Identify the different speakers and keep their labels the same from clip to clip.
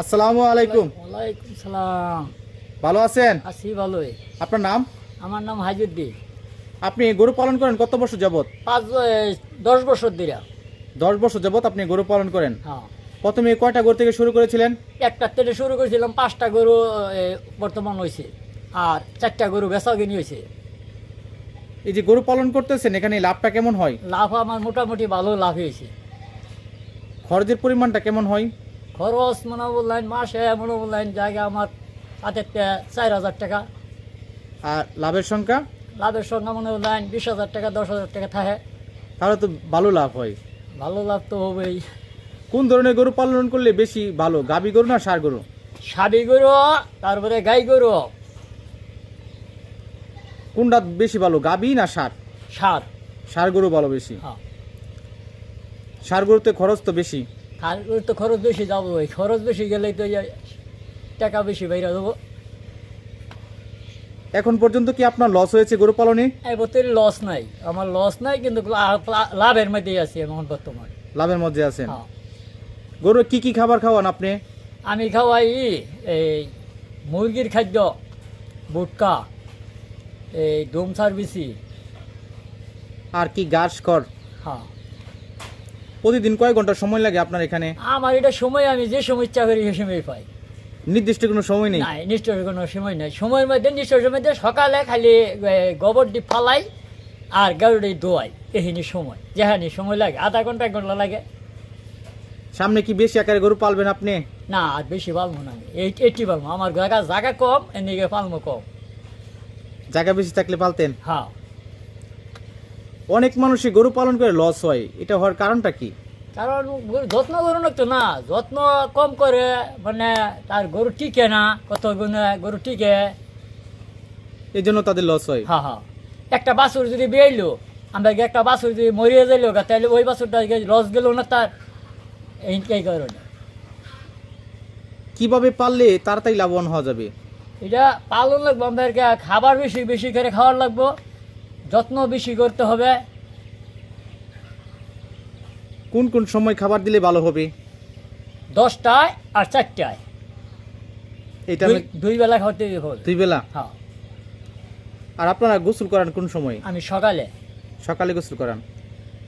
Speaker 1: আসসালামু আলাইকুম।
Speaker 2: ওয়ালাইকুম সালাম।
Speaker 1: ভালো আছেন?
Speaker 2: আছি ভালোই।
Speaker 1: আপনার নাম?
Speaker 2: আমার নাম হাজুদ্দিন
Speaker 1: আপনি গরু পালন করেন কত বছর যাবত
Speaker 2: পাঁচ দশ বছর দিরা
Speaker 1: দশ বছর যাবত আপনি গরু পালন করেন।
Speaker 2: হ্যাঁ।
Speaker 1: প্রথমে কয়টা গরু থেকে শুরু করেছিলেন?
Speaker 2: একটা থেকে শুরু করেছিলাম পাঁচটা গরু বর্তমান হয়েছে আর চারটা গরু বেচাও কিনি হয়েছে
Speaker 1: এই যে গরু পালন করতেছেন এখানে লাভটা কেমন হয়?
Speaker 2: লাভ আমার মোটামুটি ভালো লাভ হয়েছে
Speaker 1: খরচের পরিমাণটা কেমন হয়?
Speaker 2: খরচ মনে বললেন মাসে মনে বললেন জায়গা আমার হাতের চার হাজার টাকা।
Speaker 1: আর লাভের সংখ্যা?
Speaker 2: লাভের সংখ্যা মনে বললেন বিশ হাজার টাকা দশ হাজার টাকা থাকে।
Speaker 1: তাহলে তো ভালো লাভ হয়।
Speaker 2: ভালো লাভ তো হবেই।
Speaker 1: কোন ধরনের গরু পালন করলে বেশি ভালো গাবি গরু না সার গরু?
Speaker 2: সাবি গরু তারপরে গাই গরু।
Speaker 1: কোনটা বেশি ভালো গাবি না সার?
Speaker 2: সার।
Speaker 1: সার গরু ভালো বেশি।
Speaker 2: হ্যাঁ।
Speaker 1: সার গরুতে খরচ তো বেশি।
Speaker 2: আর ওর তো খরচ বেশি যাব ওই খরচ বেশি গেলেই তো টাকা বেশি বাইরে দেবো।
Speaker 1: এখন পর্যন্ত কি আপনার লস হয়েছে গরু পালনে?
Speaker 2: এই বছর লস নাই। আমার লস নাই কিন্তু লাভের মধ্যেই আছি এখন বর্তমান।
Speaker 1: লাভের মধ্যে আছেন?
Speaker 2: হ্যাঁ।
Speaker 1: গরু কি কি খাবার খাওয়ান আপনি?
Speaker 2: আমি খাওয়াই এই মুরগির খাদ্য বুটকা এই ডোম সার্ভিসি
Speaker 1: আর কি ঘাস কর
Speaker 2: হ্যাঁ।
Speaker 1: প্রতিদিন কয় ঘণ্টা সময় লাগে আপনার এখানে?
Speaker 2: আমার এটা সময় আমি যে সময় ইচ্ছা করি সে সময় পাই।
Speaker 1: নির্দিষ্ট কোনো সময় নেই?
Speaker 2: নাই নিশ্চয় কোনো সময় নেই। সময়ের মধ্যে সময় দিয়ে সকালে খালি গোবর দি ফালাই আর গাড়ি দোয়াই এহিনি সময় যেহানি সময় লাগে আধা ঘণ্টা এক ঘণ্টা লাগে।
Speaker 1: সামনে কি বেশি আকারে গরু পালবেন আপনি?
Speaker 2: না আর বেশি পালবো না এটি পালবো। আমার জায়গা জায়গা কম এদিকে পালবো কম।
Speaker 1: জায়গা বেশি থাকলে পালতেন?
Speaker 2: হ্যাঁ।
Speaker 1: অনেক মানুষই গরু পালন করে লস হয়। এটা হওয়ার কারণটা কি?
Speaker 2: কারণ যত্ন না তো না। যত্ন কম করে মানে তার গরু টিকে না কত গুণে গরু টিকে।
Speaker 1: এই জন্য তাদের লস হয়।
Speaker 2: হ্যাঁ হ্যাঁ একটা বাছুর যদি বেরলো আমরা একটা বাছুর যদি মরিয়ে যাইলো তাহলে ওই বাছুরটা লস গেল না তার? এই কারণে।
Speaker 1: কীভাবে পাললে তাড়াতাড়ি লাভবান হওয়া যাবে?
Speaker 2: এটা পালন লাগবো আমাদেরকে খাবার বেশি বেশি করে খাওয়ার লাগবো। যত্ন বেশি করতে হবে।
Speaker 1: কোন কোন সময় খাবার দিলে ভালো হবে?
Speaker 2: দশটায় আর চারটায়।
Speaker 1: এটা
Speaker 2: দুই- দুই বেলা খাওয়াতে হবে।
Speaker 1: দুই বেলা?
Speaker 2: হ্যাঁ।
Speaker 1: আর আপনারা গোসল করান কোন সময়?
Speaker 2: আমি সকালে।
Speaker 1: সকালে গোসল করান।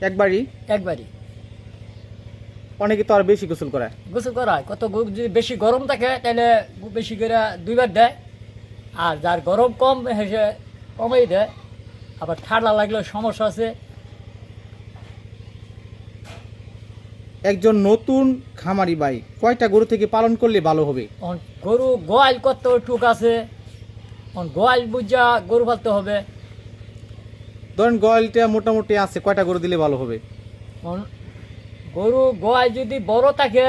Speaker 1: একবারই?
Speaker 2: একবারই।
Speaker 1: অনেকে তো আর বেশি গোসল করায়।
Speaker 2: গোসল করা হয়। কত গু- যদি বেশি গরম থাকে তাহলে গু- বেশি করে দুইবার দেয়। আর যার গরম কম হেসে কমেই দেয়। আবার ঠান্ডা লাগলে সমস্যা আছে।
Speaker 1: একজন নতুন খামারি ভাই কয়টা গরু থেকে পালন করলে ভালো হবে?
Speaker 2: গরু গোয়াল করতে টুক আছে। গোয়াল বুঝা গরু পালতে হবে।
Speaker 1: ধরেন গোয়ালটা মোটামুটি আছে কয়টা গরু দিলে ভালো হবে?
Speaker 2: গরু গোয়াল যদি বড় থাকে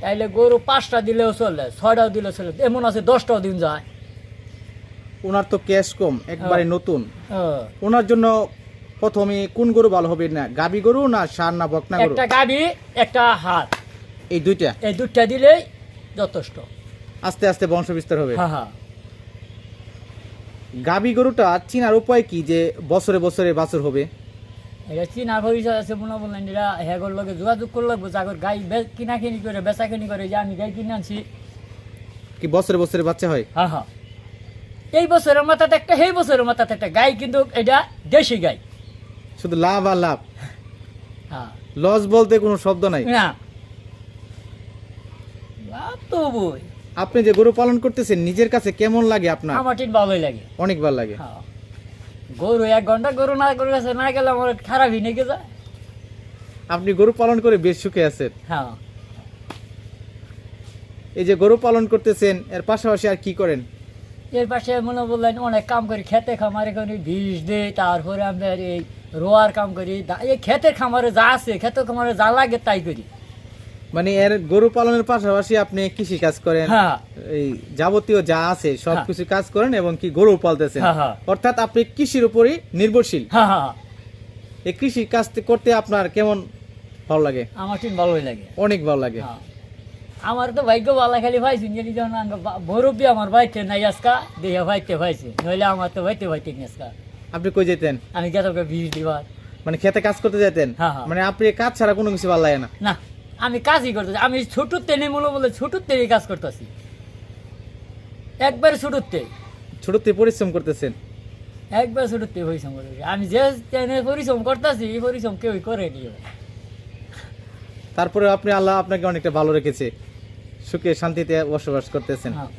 Speaker 2: তাহলে গরু পাঁচটা দিলেও চলে ছয়টাও দিলেও চলে এমন আছে দশটাও দিন যায়।
Speaker 1: ওনার তো ক্যাশ কম একবারে
Speaker 2: হ্যাঁ।
Speaker 1: নতুন।
Speaker 2: হ্যাঁ।
Speaker 1: ওনার জন্য প্রথমে কোন গরু ভালো হবে না গাবি গরু না সার না বকনা গরু?
Speaker 2: একটা গাভি একটা হাত
Speaker 1: এই দুইটা?
Speaker 2: এই দুধটা দিলেই যথেষ্ট।
Speaker 1: আস্তে আস্তে বংশ বিস্তার হবে।
Speaker 2: হ্যাঁ হ্যাঁ।
Speaker 1: গাবি গরুটা চিনার উপায় কি যে বছরে বছরে বাছুর হবে?
Speaker 2: এটা চীনা ভবিষ্যৎ আছে মনে বললেন এরা হ্যাগর লগে যোগাযোগ করে লাগবো যাগর গাই কিনা কিনি করে বেচা কিনি করে যে আমি গাই কিনে আনছি।
Speaker 1: কি বছরে বছরে বাচ্চা হয়?
Speaker 2: হ্যাঁ হ্যাঁ। এই বছরের মাথাতে একটা সেই বছরের মাথাতে একটা গাই কিন্তু এটা দেশি গাই।
Speaker 1: শুধু লাভ আর লাভ।
Speaker 2: হ্যাঁ।
Speaker 1: লস বলতে কোনো শব্দ নাই।
Speaker 2: না। লাভ তো বই
Speaker 1: আপনি যে গরু পালন করতেছেন নিজের কাছে কেমন লাগে আপনার?
Speaker 2: আমার ঠিক ভালোই লাগে।
Speaker 1: অনেক ভালো লাগে।
Speaker 2: হ্যাঁ। গরু এক ঘণ্টা গরু না করে কাছে না গেলে আমার খারাপই নেগে যায়।
Speaker 1: আপনি গরু পালন করে বেশ সুখে আছেন।
Speaker 2: হ্যাঁ।
Speaker 1: এই যে গরু পালন করতেছেন এর পাশাপাশি আর কি করেন?
Speaker 2: এর পাশে মনে বললেন অনেক কাম করি খেতে খামারে করি বিষ দিই তারপরে আমরা এই রোয়ার কাম করি এই ক্ষেতের খামারে যা আছে ক্ষেতের খামারে যা লাগে তাই করি।
Speaker 1: মানে এর গরু পালনের পাশাপাশি আপনি কৃষি কাজ করেন
Speaker 2: হ্যাঁ।
Speaker 1: এই যাবতীয় যা আছে সব
Speaker 2: হ্যাঁ।
Speaker 1: কিছু কাজ করেন এবং কি গরু পালতেছেন।
Speaker 2: হ্যাঁ।
Speaker 1: অর্থাৎ আপনি কৃষির উপরই নির্ভরশীল। এই কৃষি কাজ করতে আপনার কেমন ভালো লাগে?
Speaker 2: আমার ঠিক ভালোই লাগে।
Speaker 1: অনেক ভালো লাগে।
Speaker 2: আমার তো ভাগ্য ভালো খালি পাইছি যদি যখন বরফি আমার ভাইতে নাই আজকা দিয়ে ভাইতে পাইছি নইলে আমার তো ভাইতে ভাইতে আজকা।
Speaker 1: আপনি কই যেতেন
Speaker 2: আমি গেতকে বিষ দিবার।
Speaker 1: মানে খেতে কাজ করতে যেতেন
Speaker 2: হ্যাঁ, হ্যাঁ।
Speaker 1: মানে আপনি কাজ ছাড়া কোনো কিছু ভালো লাগে না?
Speaker 2: না আমি কাজই করতেছি। আমি ছোটোর তেনে মূল বলে ছোটোর তেনে কাজ করতেছি। একবার ছোটোর তে
Speaker 1: ছোটতে পরিশ্রম করতেছেন?
Speaker 2: একবার ছোটোর তে পরিশ্রম করতেছি। আমি যে তেনে পরিশ্রম করতেছি এই পরিশ্রম কেউই করেনি
Speaker 1: তারপরে আপনি আল্লাহ আপনাকে অনেকটা ভালো রেখেছে। সুখে শান্তিতে বসবাস করতেছেন।
Speaker 2: হ্যাঁ।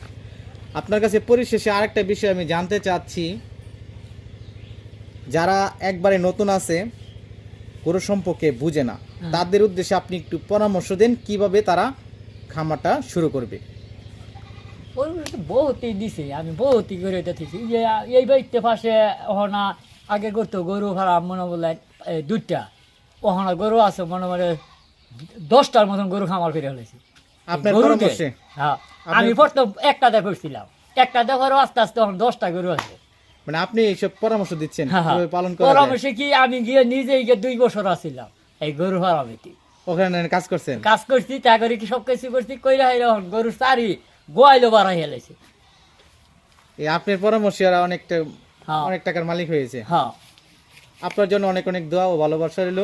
Speaker 1: আপনার কাছে পরিশেষে আরেকটা বিষয় আমি জানতে চাচ্ছি। যারা একবারে নতুন আছে গরু সম্পর্কে বুঝে না
Speaker 2: হুম।
Speaker 1: তাদের উদ্দেশ্যে আপনি একটু পরামর্শ দেন কীভাবে তারা খামারটা শুরু করবে।
Speaker 2: বহুতই দিছে আমি বহুতই করে দেখেছি। যে এই বাড়িতে পাশে ওহনা আগে করতো গরু ভাড়া মনে বলে দুইটা। ওহনা গরু আছে মনে মনে দশটার মতন গরু খামার করে ফেলেছি। হ্যাঁ। আমি প্রথম একটা দেখছিলাম একটা দেখারও আস্তে আস্তে দশটা গরু আছে।
Speaker 1: মানে আপনি এইসব পরামর্শ দিচ্ছেন
Speaker 2: হ্যাঁ, হ্যাঁ।
Speaker 1: পালন?
Speaker 2: পরামর্শে কি আমি গিয়ে নিজেই গিয়ে দুই বছর আছিলাম এই গরু ফার্মিতে।
Speaker 1: ওখানে কাজ করছেন?
Speaker 2: কাজ করছি তা করে কি সব কিছু করছি কইরা হাইরা এখন গরু চারি গোয়াইলো বাড়াই হেলেছে।
Speaker 1: এই আপনার পরামর্শে ওরা অনেকটা
Speaker 2: হ্যাঁ।
Speaker 1: অনেক টাকার মালিক হয়েছে।
Speaker 2: হ্যাঁ।
Speaker 1: আপনার জন্য অনেক অনেক দোয়া ও ভালোবাসা রইল।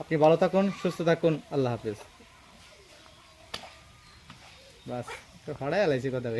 Speaker 1: আপনি ভালো থাকুন সুস্থ থাকুন আল্লাহ হাফেজ। বাস হড়াই আলাইছি কথা